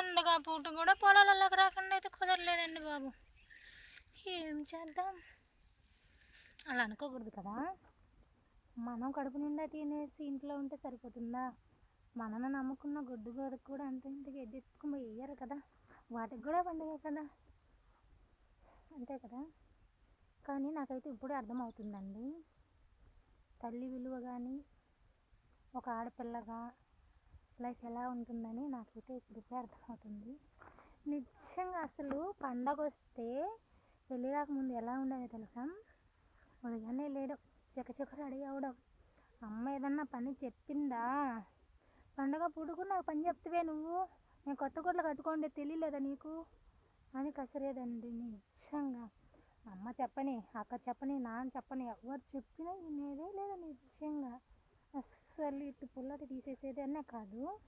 పండుగ పూట కూడా పొలాలలోకి రాకుండా అయితే కుదరలేదండి బాబు. ఏం చేద్దాం? అలా అనుకోకూడదు కదా. మనం కడుపు నిండా తినేసి ఇంట్లో ఉంటే సరిపోతుందా? మనను నమ్ముకున్న గొడ్డు గోడకు కూడా అంత ఇంటికి ఎద్దెత్తుకుని వేయరు కదా. వాటికి కూడా పండుగ కదా. అంతే కదా. కానీ నాకైతే ఇప్పుడే అర్థమవుతుందండి. తల్లి విలువ కానీ ఒక ఆడపిల్లగా లైఫ్ ఎలా ఉంటుందని నాకైతే ఇప్పుడిప్పుడే అర్థమవుతుంది. నిజంగా అసలు పండగ వస్తే పెళ్ళి రాకముందు ఎలా ఉండేది తెలుసా? ఉదయాన్నే లేడం చకచక రెడీ అవడం అమ్మ ఏదన్నా పని చెప్పిందా? పండగ పుడుకు నాకు పని చెప్తావే నువ్వు. నేను కొత్త గుడ్లు కట్టుకోండి తెలియలేదా నీకు? అని కసరేదండి నిజంగా. అమ్మ చెప్పని అక్క చెప్పని నాన్న చెప్పని ఎవరు చెప్పినా వినేదే లేదా నీకు. అస్సలు ఇటు పుల్లటి తీసేసేది అనే కాదు.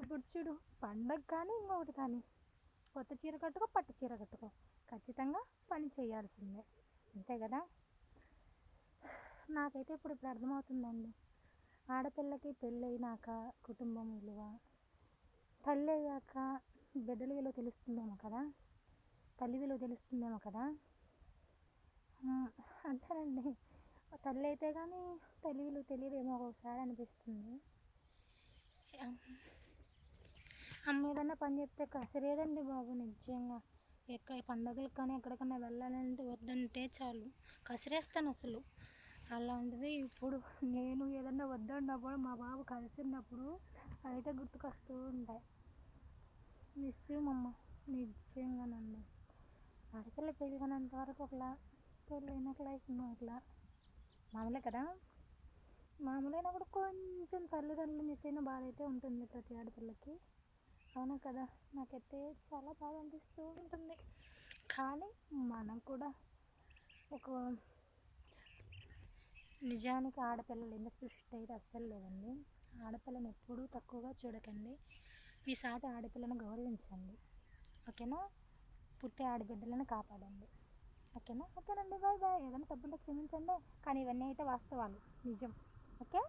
ఇప్పుడు చూడు పండగ కానీ ఇంకొకటి కానీ. కొత్త చీర కట్టుకో పట్టు చీర కట్టుకో. ఖచ్చితంగా పని చేయాల్సిందే. అంతే కదా? నాకైతే ఇప్పుడు ఇప్పుడు అర్థమవుతుందండి. ఆడపిల్లకి పెళ్ళైనాక కుటుంబం విలువ. తల్లి అయ్యాక బిడ్డల విలువ తెలుస్తుందేమో కదా? తల్లి విలువ తెలుస్తుందేమో కదా? అంతేనండి. తల్లి అయితే కానీ తెలియదు విలువ తెలియదేమో ఒకసారి అనిపిస్తుంది. అమ్మ ఏదన్నా పని చెప్తే కసిరేదండి బాబు నిజంగా. ఎక్కడ పండగలకు కానీ ఎక్కడికన్నా వెళ్ళాలంటే వద్దంటే చాలు. కసిరేస్తాను అసలు. అలాంటిది ఇప్పుడు నేను ఏదన్నా వద్దన్నప్పుడు మా బాబు కలిసినప్పుడు అయితే గుర్తుకొస్తూ ఉంటాయి. మిస్ అమ్మ నిజంగానండి ఆడపిల్ల పెళ్ళి వరకు ఒకలా పెళ్ళైనాక లైఫ్ ఒకలా మామూలే కదా? మామూలైనా కూడా కొంచెం తల్లిదండ్రులు మిస్ అయిన బాధ అయితే ఉంటుంది ప్రతి ఆడపిల్లకి. అవునా కదా? నాకైతే చాలా బాధ అనిపిస్తూ ఉంటుంది. కానీ మనం కూడా ఒక నిజానికి ఆడపిల్లలు ఎందుకు సృష్టి అయితే అస్సలు లేదండి. ఆడపిల్లని ఎప్పుడూ తక్కువగా చూడకండి. మీ సాటి ఆడపిల్లను గౌరవించండి. ఓకేనా? పుట్టే ఆడబిడ్డలను కాపాడండి. ఓకేనా? ఓకేనండి. Bye bye. ఏదైనా తప్పుంటే క్షమించండి. కానీ ఇవన్నీ అయితే వాస్తవాలు. నిజం. ఓకే?